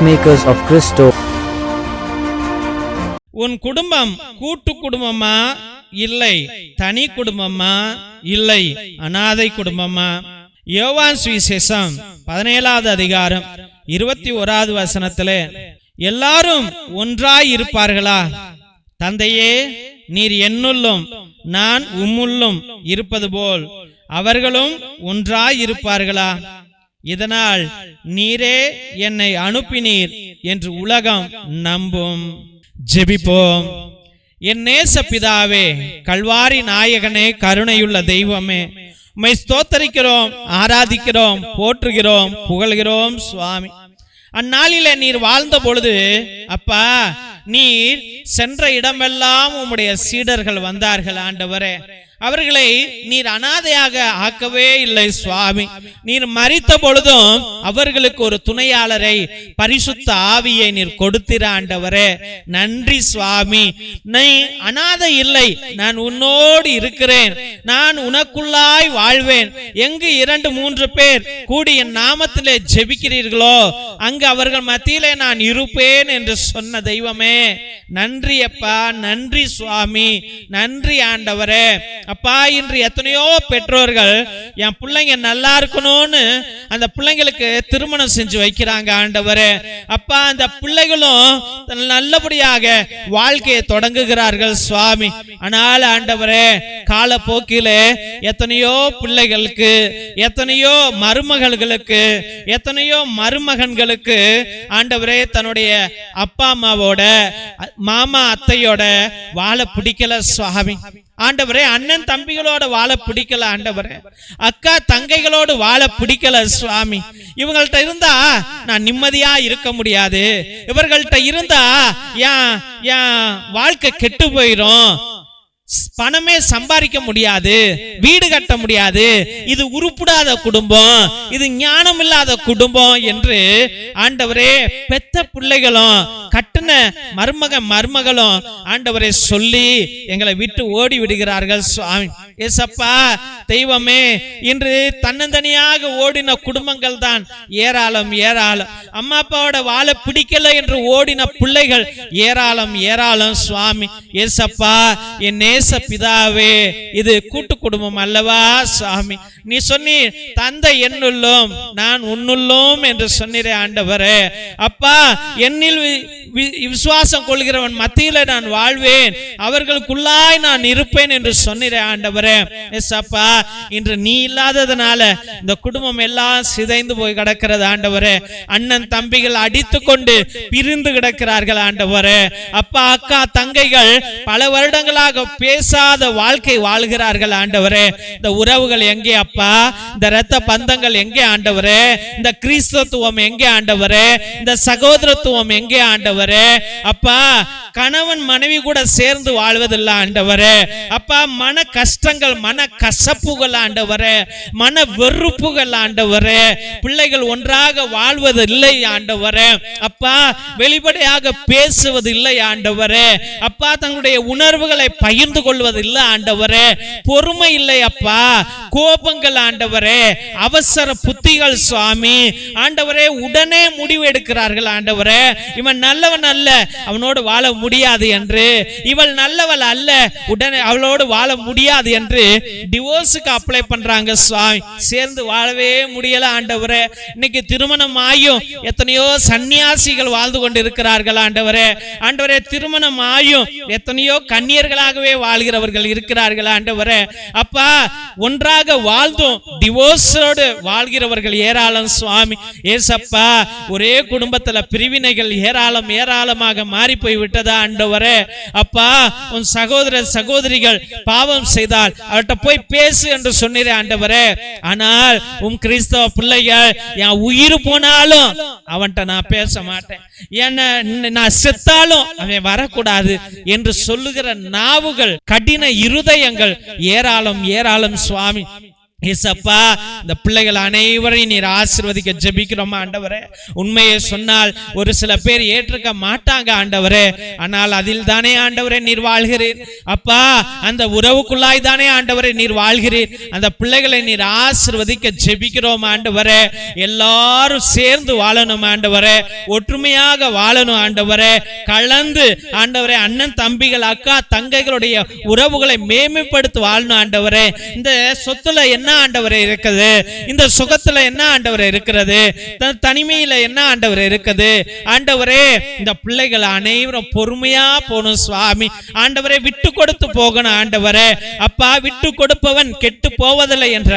peacemakers of Christo. உன் குடும்பம் கூட்டு குடும்பமா? இல்லை. தனி குடும்பமா? இல்லை. அனாதை குடும்பமா? யோவான் சுவிசேஷம் பதினேழாவது அதிகாரம் இருபத்தி ஓராவது வசனத்தில் எல்லாரும் ஒன்றாய் இருப்பார்களா தந்தையே நீர் என்னுள்ளும் நான் உம்முள்ளும் இருப்பது போல் அவர்களும் ஒன்றாய் இருப்பார்களா இதனால் நீரே என்னை அனுப்பினீர் என்று உலகம் நம்பும். ஜெபிப்போம். என் நேச பிதாவே கல்வாரி நாயகனே கருணையுள்ள தெய்வமே உம்மை ஸ்தோத்தரிக்கிறோம் ஆராதிக்கிறோம் போற்றுகிறோம் புகழ்கிறோம் சுவாமி. அந்நாளில நீர் வாழ்ந்த பொழுது அப்பா நீர் சென்ற இடமெல்லாம் உம்முடைய சீடர்கள் வந்தார்கள் ஆண்டவரே. அவர்களை நீர் அனாதையாக ஆக்கவே இல்லை சுவாமி. நீர் மறித்த பொழுதும் அவர்களுக்கு ஒரு துணையாளரை பரிசுத்த ஆவியை நீர் கொடுத்திர ஆண்டவரே. நன்றி சுவாமி. நீ அனாதை இல்லை நான் உன்னோடு இருக்கிறேன். நான் உனக்குள்ளாய் வாழ்வேன். எங்கு இரண்டு மூன்று பேர் கூடி என் நாமத்திலே ஜெபிக்கிறீர்களோ அங்கு அவர்கள் மத்தியிலே நான் இருப்பேன் என்று சொன்ன தெய்வமே. நன்றி அப்பா. நன்றி சுவாமி. நன்றி ஆண்டவரே. அப்பா இன்று எத்தனையோ பெற்றோர்கள் என் பிள்ளைங்க நல்லா இருக்கணும்னு அந்த பிள்ளைங்களுக்கு திருமணம் செஞ்சு வைக்கிறாங்க ஆண்டவரே. அப்பா அந்த பிள்ளைகளும் நல்லபடியாக வாழ்க்கையை தொடங்குகிறார்கள் சுவாமி. ஆனால் ஆண்டவரே காலப்போக்கிலே எத்தனையோ பிள்ளைகளுக்கு எத்தனையோ மருமகள்களுக்கு எத்தனையோ மருமகன்களுக்கு ஆண்டவரே தன்னுடைய அப்பா அம்மாவோட மாமா அத்தையோட வாழ பிடிக்கல சுவாமி. ஆண்டவரே அண்ணன் தம்பிகளோட வாழ பிடிக்கல ஆண்டவரே. அக்கா தங்கைகளோடு வாழ பிடிக்கல சுவாமி. இவங்கள்ட்ட இருந்தா நான் நிம்மதியா இருக்க முடியாது. இவர்கள்ட்ட இருந்தா ஏன் என் வாழ்க்கை கெட்டு போயிரும். பணமே சம்பாதிக்க முடியாது வீடு கட்ட முடியாது இது உருப்பிடாத குடும்பம் இது ஞானம் இல்லாத குடும்பம் என்று ஆண்டவரே பெத்த பிள்ளைகளும் கட்டின மருமக மருமகளும் ஆண்டவரை சொல்லி எங்களை விட்டு ஓடி விடுகிறார்கள் சுவாமி. ஏசப்பா தெய்வமே இன்று தன்னந்தனியாக ஓடின குடும்பங்கள் தான் ஏராளம் ஏராளம். அம்மா அப்பாவோட வாழ பிடிக்கல என்று ஓடின பிள்ளைகள் ஏராளம் ஏராளம் சுவாமி. ஏசப்பா என் நேச பிதாவே இது கூட்டு குடும்பம் அல்லவா சாமி? நீ சொன்னி தந்தை என்னுள்ளோம் நான் உன்னுள்ளோம் என்று சொன்னீரே ஆண்டவரே. அப்பா என்னில் விசுவாசம் கொள்கிறவன் மத்தியில நான் வாழ்வேன். அவர்களுக்குள்ளாய் நான் இருப்பேன் என்று சொன்னீரே ஆண்டவரே. எஸ் அப்பா இன்று நீ இல்லாததுனால இந்த குடும்பம் எல்லாம் சிதைந்து போய் கிடக்கிறது ஆண்டவரே. அண்ணன் தம்பிகள் அடித்து கொண்டு பிரிந்து கிடக்கிறார்கள் ஆண்டவரே. அப்பா அக்கா தங்கைகள் பல வருடங்களாக பேசாத வாழ்க்கை வாழ்கிறார்கள் ஆண்டவரே. இந்த உறவுகள் எங்கே அப்பா? இந்த இரத்த பந்தங்கள் எங்கே ஆண்டவரே? இந்த கிறிஸ்தத்துவம் எங்கே ஆண்டவரே? இந்த சகோதரத்துவம் எங்கே ஆண்டவர்? அப்பா கணவன் மனைவி கூட சேர்ந்து வாழ்வதில்லை ஆண்டவரே. அப்பா மன கஷ்டங்கள் மன கசப்புகள் ஆண்டவரே. மன வெறுப்புகள் ஆண்டவரே. பிள்ளைகள் ஒன்றாக வாழ்வது இல்லை ஆண்டவரே. அப்பா வெளிப்படையாக பேசுவது இல்லை ஆண்டவரே. அப்பா தங்களுடைய உணர்வுகளை பகிர்ந்து கொள்வது இல்லை ஆண்டவரே. பொறுமை இல்லை அப்பா. கோபங்கள் ஆண்டவரே. அவசர புத்திகள் சுவாமி. ஆண்டவரே உடனே முடிவு எடுக்கிறார்கள் ஆண்டவரே. இவன் நல்லவன் அல்ல. அவனோடு வாழ முடியாது என்று. இவள் நல்லவள் அல்ல. உடனே அவளோடு வாழ முடியாது என்று டிவோர்ஸுக்கு அப்ளை பண்றாங்க சுவாமி சேர்ந்து வாழவே முடியல ஆண்டவரே. இன்னைக்கு திருமணம் ஆயும். எத்தனையோ சன்னியாசிகள் வாழ்ந்து கொண்டு இருக்கிறார்கள் ஆண்டவரே. ஆண்டவரே திருமணம் ஆயும். எத்தனையோ கன்னியர்களாகவே வாழ்கிறவர்கள் இருக்கிறார்கள் ஆண்டவரே. அப்பா ஒன்றாக வாழ்ந்தும் டிவோர்ஸோடு வாழ்கிறவர்கள் ஏராளம் சுவாமி. ஏசப்பா ஒரே குடும்பத்துல பிரிவினைகள் ஏராளம் ஏராளமாக மாறி போய் விட்டது ஆண்டவரே. அப்பா உன் சகோதர சகோதரிகள் பாவம் செய்தால் அவர்கிட்ட போய் பேசு என்று சொன்னீரே ஆண்டவரே. ஆனால் உன் கிறிஸ்தவ பிள்ளைகள் என் உயிர் போனாலும் அவன்கிட்ட நான் பேச மாட்டேன். என்ன நான் செத்தாலும் அவன் வரக்கூடாது என்று சொல்லுகிற நாவுகள் கடின இருதயங்கள் ஏராளம் ஏராளம் சுவாமி. ஏசப்பா இந்த பிள்ளைகள் அனைவரையும் நீர் ஆசிர்வதிக்க ஜெபிக்கிறோமா ஆண்டவரே? உண்மையை சொன்னால் ஒரு சில பேர் ஏற்றுக்க மாட்டாங்க ஆண்டவரே. ஆனால் அதில் தானே ஆண்டவரே நீர் வாழ்கிறீர். அப்பா அந்த உறவுக்குள்ளாய் தானே ஆண்டவரே நீர் வாழ்கிறீர். அந்த பிள்ளைகளை நீர் ஆசிர்வதிக்க ஜபிக்கிறோம் ஆண்டவரே. எல்லாரும் சேர்ந்து வாழணும் ஆண்டவரே. ஒற்றுமையாக வாழணும் ஆண்டவரே. கலந்து ஆண்டவரே அண்ணன் தம்பிகள் அக்கா தங்கைகளுடைய உறவுகளை மேம்படுத்தி வாழணும் ஆண்டவரே. இந்த சொத்துல என்ன என்ன ஆண்டவரை இருக்குது? இந்த சுகத்துல என்ன ஆண்டவர் இருக்கிறது? தனிமையில என்ன ஆண்டவர் இருக்குது? ஆண்டவரே இந்த பிள்ளைகள் அனைவரும் பொறுமையா போகணும் சுவாமி. ஆண்டவரை விட்டு கொடுத்து போகணும் ஆண்டவரே. அப்பா விட்டு கொடுப்பவன் கெட்டு போவதில்லை என்ற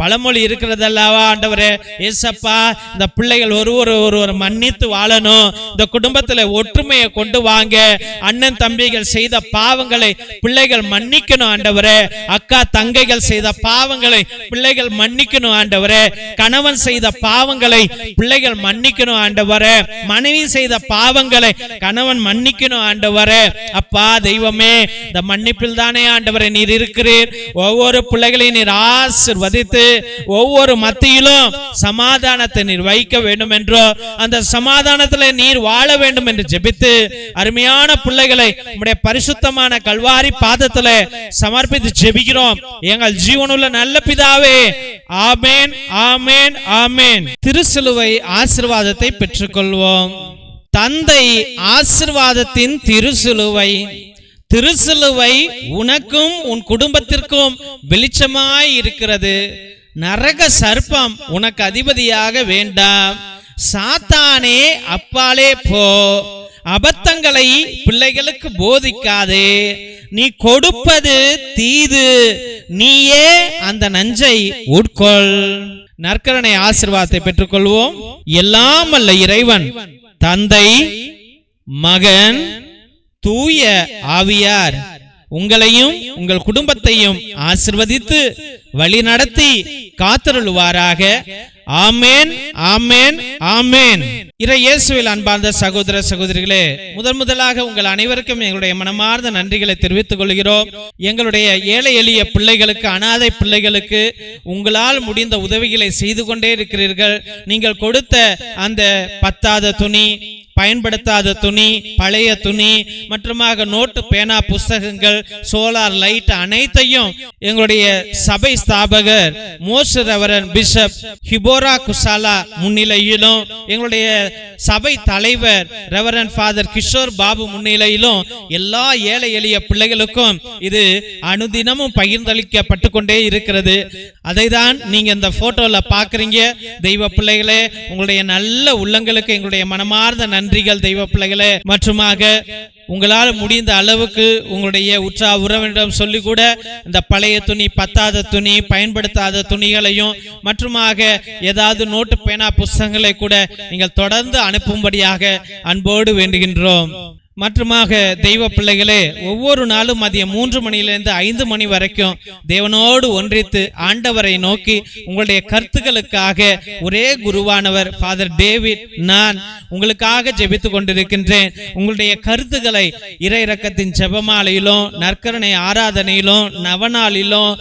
பழமொழி இருக்கிறது அல்லவா ஆண்டவரே? ஏசப்பா இந்த பிள்ளைகள் ஒருவர் ஒருவர் மன்னித்து வாழணும். இந்த குடும்பத்துல ஒற்றுமையை கொண்டு வாங்க. அண்ணன் தம்பிகள் செய்த பாவங்களை பிள்ளைகள் மன்னிக்கணும் ஆண்டவரே. அக்கா தங்கைகள் செய்த பாவங்களை பிள்ளைகள் மன்னிக்கணும் ஆண்டவரே. கணவன் செய்த பாவங்களை பிள்ளைகள் மன்னிக்கணும் ஆண்டவரே. மனைவி செய்த பாவங்களை கணவன் மன்னிக்கணும் ஆண்டவரே. அப்பா தெய்வமே இந்த மன்னிப்பில் தானே ஆண்டவரே நீர் இருக்கிறீர். ஒவ்வொரு பிள்ளைகளையும் நீர் ஆசிர்வதித்து ஒவ்வொரு மத்தியிலும் சமாதானத்தை நீர் வைக்க வேண்டும் என்றோ அந்த சமாதானத்தில் நீர் வாழ வேண்டும் என்று ஜெபித்து அருமையான பிள்ளைகளை நம்முடைய பரிசுத்தமான கல்வாரி பாதத்தில் சமர்ப்பித்து ஜெபிக்கிறோம். எங்கள் ஜீவனுள்ள நல்ல பிதாவே ஆமேன் ஆமேன் ஆமேன். திருசிலுவை ஆசிர்வாதத்தை பெற்றுக்கொள்வோம். தந்தை ஆசிர்வாதத்தின் திருசிலுவை திருசிலுவை உனக்கும் உன் குடும்பத்திற்கும் வெளிச்சமாய் இருக்கிறது. நரக சர்ப்பம் உனக்கு அதிபதியாக வேண்டாம். சாத்தானே அப்பாலே போ. அபத்தங்களை பிள்ளைகளுக்கு போதிக்காதே. நீ கொடுப்பது தீது. நீயே அந்த நஞ்சை உட்கொள். நற்கரணை ஆசீர்வாதத்தை பெற்றுக்கொள்வோம். எல்லாம் அல்ல இறைவன் தந்தை மகன் தூய ஆவியார். உங்களையும் உங்கள் குடும்பத்தையும் ஆசிர்வதித்து வழி நடத்தி காத்தருள்வாராக. ஆமேன் ஆமேன் ஆமேன். இறை இயேசுவில் அன்பார்ந்த சகோதர சகோதரிகளே முதன் முதலாக உங்கள் அனைவருக்கும் எங்களுடைய மனமார்ந்த நன்றிகளை தெரிவித்துக் கொள்கிறோம். எங்களுடைய ஏழை எளிய பிள்ளைகளுக்கு அனாதை பிள்ளைகளுக்கு உங்களால் முடிந்த உதவிகளை செய்து கொண்டே இருக்கிறீர்கள். நீங்கள் கொடுத்த அந்த பத்தாத துணி பயன்படுத்தாத துணி பழைய துணி மற்றுமாக நோட்டு பேனா புஸ்தகங்கள் சோலார் லைட் அனைத்தையும் எங்களுடைய சபை ஸ்தாபகர் மோஸ் ரெவரன் பிஷப் ஹிபோரா குசாலா முன்னிலையிலும் எங்களுடைய சபை தலைவர் ரெவரன் ஃபாதர் கிஷோர் பாபு முன்னிலையிலும் எல்லா ஏழை எளிய பிள்ளைகளுக்கும் இது அனுதினமும் பகிர்ந்தளிக்கப்பட்டு கொண்டே இருக்கிறது. அதை தான் நீங்க இந்த போட்டோல பாக்குறீங்க தெய்வ பிள்ளைகளே உங்களுடைய நல்ல உள்ளங்களுக்கு எங்களுடைய மனமார்ந்த நன்றிகள் தெய்வ பிள்ளைகளே. மற்றுமாக உங்களால் முடிந்த அளவுக்கு உங்களுடைய உற்றா உறவினிடம் சொல்லி கூட இந்த பழைய துணி பத்தாத துணி பயன்படுத்தாத துணிகளையும் மற்றுமாக ஏதாவது நோட்டு பேனா புஸ்தகங்களை கூட நீங்கள் தொடர்ந்து அனுப்பும்படியாக அன்போடு வேண்டுகின்றோம். மற்றுமாக தெய்வ பிள்ளைகளே ஒவ்வொரு நாளும் மதியம் மூன்று மணியிலிருந்து ஐந்து மணி வரைக்கும் தேவனோடு ஒன்றித்து ஆண்டவரை நோக்கி உங்களுடைய கருத்துக்களுக்காக ஒரே குருவானவர் ஃபாதர் டேவிட் நான் உங்களுக்காக ஜெபித்து கொண்டிருக்கின்றேன். உங்களுடைய கருத்துக்களை இறை இறக்கத்தின் ஜெபமாலையிலும் நற்கரணை ஆராதனையிலும் நவநாளிலும்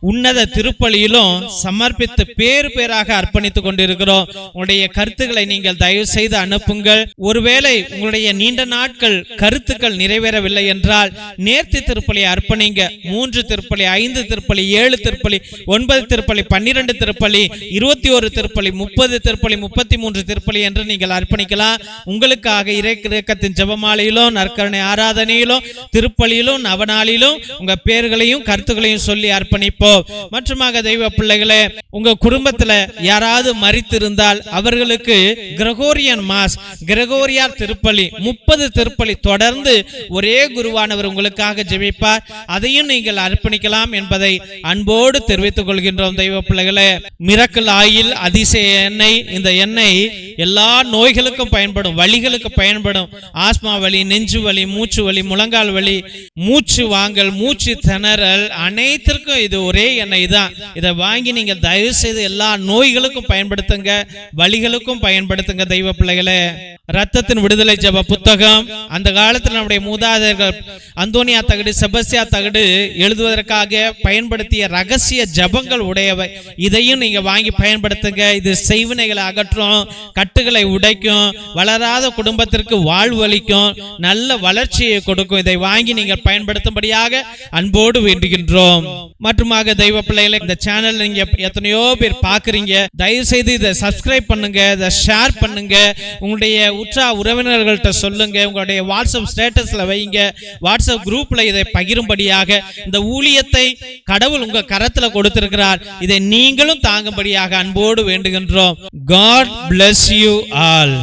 உன்னத திருப்பலியிலும் சமர்ப்பித்து பேர் பேராக அர்ப்பணித்துக் கொண்டிருக்கிறோம். உங்களுடைய கருத்துக்களை நீங்கள் தயவு செய்து அனுப்புங்கள். ஒருவேளை உங்களுடைய நீண்ட நாட்கள் கருத்துக்கள் நிறைவேறவில்லை என்றால் நேர்த்தி திருப்பலி அர்ப்பணிங்க. மூன்று திருப்பலி ஐந்து திருப்பலி ஏழு திருப்பலி ஒன்பது திருப்பலி பன்னிரண்டு திருப்பலி இருபத்தி ஒரு திருப்பலி முப்பது திருப்பலி முப்பத்தி மூன்று திருப்பலி என்று நீங்கள் அர்ப்பணிக்கலாம். உங்களுக்காக இறைக்கத்தின் ஜபமாலையிலும் நற்கரணை ஆராதனையிலும் திருப்பலியிலும் நவநாளிலும் உங்க பேர்களையும் கருத்துக்களையும் சொல்லி அர்ப்பணிப்போம். மற்றுமாக தெய்வ பிள்ளைகளே உங்க குடும்பத்துல யாராவது மறித்திருந்தால் அவர்களுக்கு கிரகோரியன் மாஸ் கிரகோரியார் திருப்பலி முப்பது திருப்பலி தொடர்ந்து ஒரே குருவானவர் உங்களுக்காக ஜெபிப்பார். அதையும் நீங்கள் அர்ப்பணிக்கலாம் என்பதை அன்போடு தெரிவித்துக் கொள்கின்றோம் தெய்வ பிள்ளைகளே. மிரக்கல் ஆயில் அதிசய எண்ணெய் இந்த எண்ணெய் எல்லா நோய்களுக்கும் பயன்படும் வழிகளுக்கு பயன்படும். ஆஸ்மா வலி நெஞ்சு வலி மூச்சு வலி முழங்கால் வலி மூச்சு வாங்கல் மூச்சு திணறல் அனைத்திற்கும் இது ஒரு எண்ணெய் தான். இதை வாங்கி நீங்க தயவு செய்து எல்லா நோய்களுக்கும் பயன்படுத்துங்க வழிகளுக்கும் பயன்படுத்துங்க தெய்வ பிள்ளைகளே. ரத்தத்தின் விடுதலை ஜெப புத்தகம். அந்த காலத்தில் நம்முடைய மூதாதையர்கள் அந்தோனியா தகடு செபஸ்யா தகடு எழுதுவதற்காக பயன்படுத்திய ரகசிய ஜெபங்கள் உடையவை. இதையும் நீங்க வாங்கி பயன்படுத்துங்க. இது செய்வினைகளை அகற்றும் கட்டுகளை உடைக்கும் வளராத குடும்பத்திற்கு வாழ்வு அளிக்கும் நல்ல வளர்ச்சியை கொடுக்கும். இதை வாங்கி நீங்கள் பயன்படுத்தும்படியாக அன்போடு வேண்டுகின்றோம். மற்றுமாக தெய்வ பிள்ளைகளை இந்த சேனல் நீங்க எத்தனையோ பேர் பாக்குறீங்க தயவு செய்து இதை சப்ஸ்கிரைப் பண்ணுங்க இதை ஷேர் பண்ணுங்க. உங்களுடைய உற்றா உறவினர்கள்ட்ட சொல்லுங்க உங்களுடைய வாட்ஸ்அப் ஸ்டேட்டஸ்ல வைங்க. வாட்ஸ்அப் குரூப்ல இதை பகிரும்படியாக இந்த ஊழியத்தை கடவுள் உங்க கரத்துல கொடுத்திருக்கிறார். இதை நீங்களும் தாங்கும்படியாக அன்போடு வேண்டுகின்றோம். God bless you all